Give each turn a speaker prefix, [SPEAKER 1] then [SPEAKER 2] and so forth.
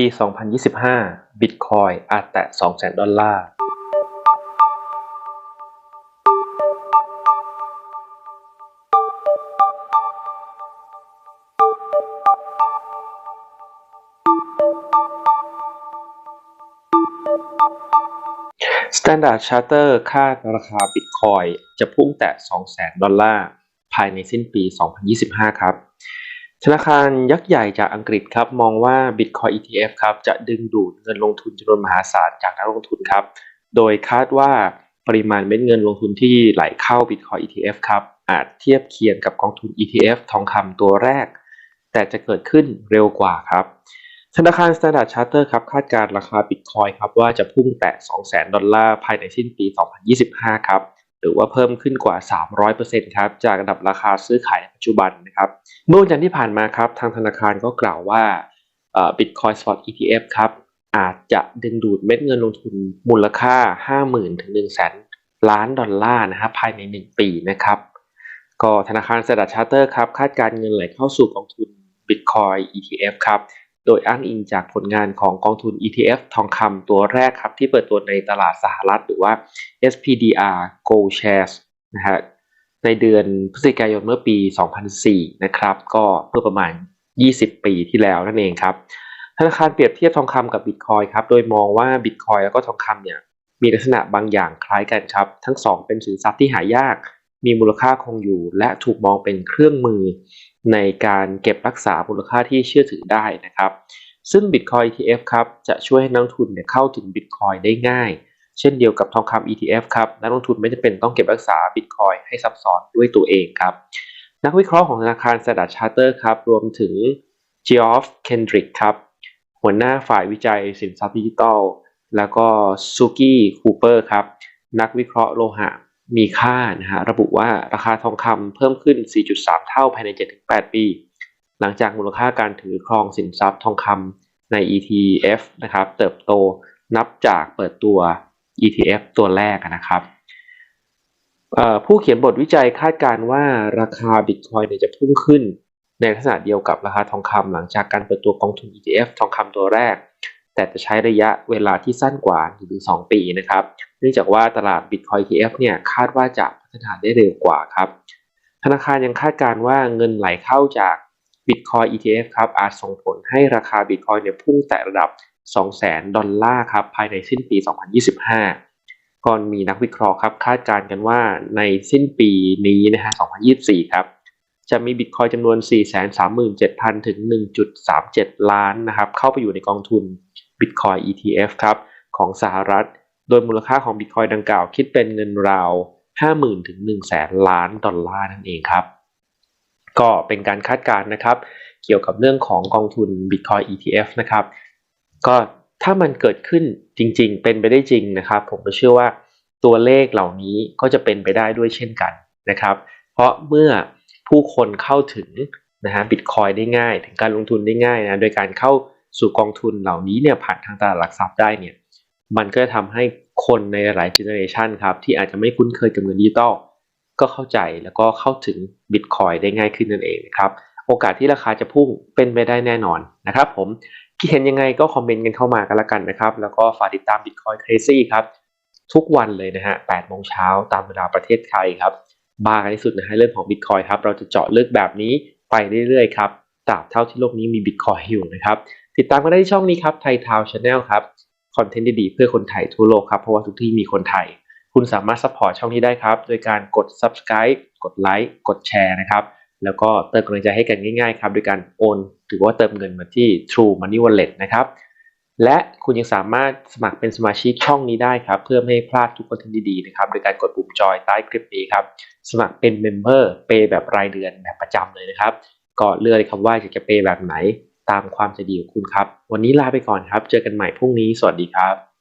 [SPEAKER 1] ปี 2025 บิตคอยอาจแตะ 200,000 ดอลลาร์ Standard Charter คาดราคาบิตคอยจะพุ่งแตะ 200,000 ดอลลาร์ ภายในสิ้นปี 2025 ครับ ธนาคารยักษ์ใหญ่จากอังกฤษครับมองว่า Bitcoin ETF ครับจะดึงดูดเงินลงทุนจำนวนมหาศาลจากนักลงทุนครับ โดยคาดว่าปริมาณเม็ดเงินลงทุนที่ไหลเข้า Bitcoin ETF ครับอาจเทียบเคียงกับกองทุน ETF ทองคำตัวแรก แต่จะเกิดขึ้นเร็วกว่าครับธนาคาร Standard Charter ครับคาดการราคา Bitcoin ครับว่าจะพุ่งแตะ 200,000 ดอลลาร์ภายในสิ้นปี 2025 ครับ หรือว่าเพิ่มขึ้นกว่า 300%ครับจากระดับราคาซื้อขายปัจจุบันนะครับเมื่อวันจันทร์ที่ผ่านมาครับทางธนาคารก็กล่าวว่า Bitcoin Spot ETF ครับอาจจะดึงดูดเม็ดเงินลงทุนมูลค่า 50,000ถึง100,000ล้านดอลลาร์นะครับภายใน 1 ปีนะครับก็ธนาคาร Standard Charter ครับคาดการเงินไหลเข้าสู่กองทุน Bitcoin ETF ครับ โดยอ้างอิงจากผลงานของกองทุน ETF ทองคำตัวแรกครับ ที่เปิดตัวในตลาดสหรัฐหรือว่า SPDR Gold Shares นะฮะในเดือนพฤศจิกายนเมื่อปี 2004 นะครับ ก็เมื่อประมาณ 20 ปีที่แล้วนั่นเองครับธนาคารเปรียบเทียบทองคำกับบิตคอยครับโดยมองว่าบิตคอยแล้วก็ทองคำเนี่ยมีลักษณะบางอย่างคล้ายกันครับ ทั้งสองเป็นสินทรัพย์ที่หายาก มีมูลค่าคงอยู่ และถูกมองเป็นเครื่องมือ ในการเก็บรักษามูลค่าที่เชื่อถือได้นะครับ ซึ่ง Bitcoin ETF ครับจะช่วยให้นักลงทุนเนี่ยเข้าถึง Bitcoin ได้ง่าย เช่นเดียวกับทองคำ ETF ครับนักลงทุนไม่จำเป็นต้องเก็บรักษา Bitcoin ให้ซับซ้อนด้วยตัวเองครับนักวิเคราะห์ของธนาคาร Standard Charter ครับรวมถึง Geoff Kendrick ครับหัวหน้าฝ่ายวิจัยสินทรัพย์ดิจิทัลแล้วก็ซูกี้คูเปอร์ครับนักวิเคราะห์โลหะ มีค่านะฮะระบุว่าราคาทองคำเพิ่มขึ้น 4.3 เท่าภายใน 7-8 ปี หลังจากมูลค่าการถือครองสินทรัพย์ทองคำใน ETF นะครับเติบโตนับจากเปิดตัว ETF ตัวแรกนะครับผู้เขียนบทวิจัยคาดการว่าราคา Bitcoin เนี่ยจะพุ่งขึ้น ในลักษณะเดียวกับราคาทองคำหลังจากการเปิดตัวกองทุน ETF ทองคำตัวแรก แต่จะใช้ระยะเวลาที่สั้นกว่า 1-2 ปีนะครับ เนื่องจากว่าตลาด Bitcoin ETF เนี่ยคาดว่าจะพัฒนาได้เร็วกว่าครับ ธนาคารยังคาดการว่าเงินไหลเข้าจาก Bitcoin ETF ครับอาจส่งผลให้ราคา Bitcoin เนี่ยพุ่งแตะระดับ 200,000 ดอลลาร์ครับภายในสิ้นปี 2025 ก่อนมีนักวิเคราะห์ครับคาดการณ์กันว่าในสิ้นปีนี้นะฮะ 2024 ครับ จะมี Bitcoin จำนวน 437,000 ถึง 1.37 ล้านนะครับ เข้าไปอยู่ในกองทุน Bitcoin ETF ครับ ของสหรัฐ โดยมูลค่าของ Bitcoin ดังกล่าวคิดเป็นเงินราว 50,000 ถึง 100,000 ล้านดอลลาร์นั่นเองครับ ก็เป็นการคาดการณ์นะครับ เกี่ยวกับเรื่องของกองทุน Bitcoin ETF นะครับ ก็ถ้ามันเกิดขึ้นจริงๆ เป็นไปได้จริงนะครับ ผมก็เชื่อว่าตัวเลขเหล่านี้ก็จะเป็นไปได้ด้วยเช่นกันนะครับ เพราะเมื่อ ผู้คนเข้าถึงนะฮะบิตคอยได้ง่าย ถึงการลงทุนได้ง่ายนะโดยการเข้าสู่กองทุนเหล่านี้เนี่ยผ่านทางตลาดหลักทรัพย์ได้เนี่ยมันก็จะทำให้คนในหลายเจเนอเรชันครับที่อาจจะไม่คุ้นเคยกับเงินดิจิตอลก็เข้าใจแล้วก็เข้าถึงบิตคอยได้ง่ายขึ้นนั่นเองนะครับโอกาสที่ราคาจะพุ่งเป็นไปได้แน่นอนนะครับผมคิดเห็นยังไงก็คอมเมนต์กันเข้ามากันละกันนะครับ แล้วก็ฝากติดตาม Bitcoin Crazy ครับ ทุกวันเลยนะฮะ8โมงเช้าตามเวลาประเทศไทยครับ บ้าที่สุดนะฮะเรื่องของ Bitcoin ครับเราจะเจาะลึกแบบนี้ไปเรื่อยๆครับตราบเท่าที่โลกนี้มี Bitcoin อยู่นะครับติดตามกันได้ที่ช่องนี้ครับไทยทาวชาแนลครับคอนเทนต์ดีๆเพื่อคนไทยทั่วโลกครับเพราะว่าทุกที่มีคนไทย คุณสามารถซัพพอร์ตช่องนี้ได้ครับโดยการกด subscribe กดไลค์กดแชร์นะครับแล้วก็เติมกำลังใจให้กันง่ายๆครับโดยการโอนหรือว่าเติมเงินมาที่ True Money Wallet นะครับ และคุณยังสามารถสมัครเป็นสมาชิกช่องนี้ได้ครับ เพื่อไม่ให้พลาดทุกคอนเทนต์ดีๆนะครับโดยการกดปุ่มจอยใต้คลิปนี้ครับ สมัครเป็นเมมเบอร์เปย์แบบรายเดือนแบบประจำเลยนะครับก็เลือกคำว่าจะจะเปย์แบบไหนตามความใจดีของคุณครับ วันนี้ลาไปก่อนครับ เจอกันใหม่พรุ่งนี้ สวัสดีครับ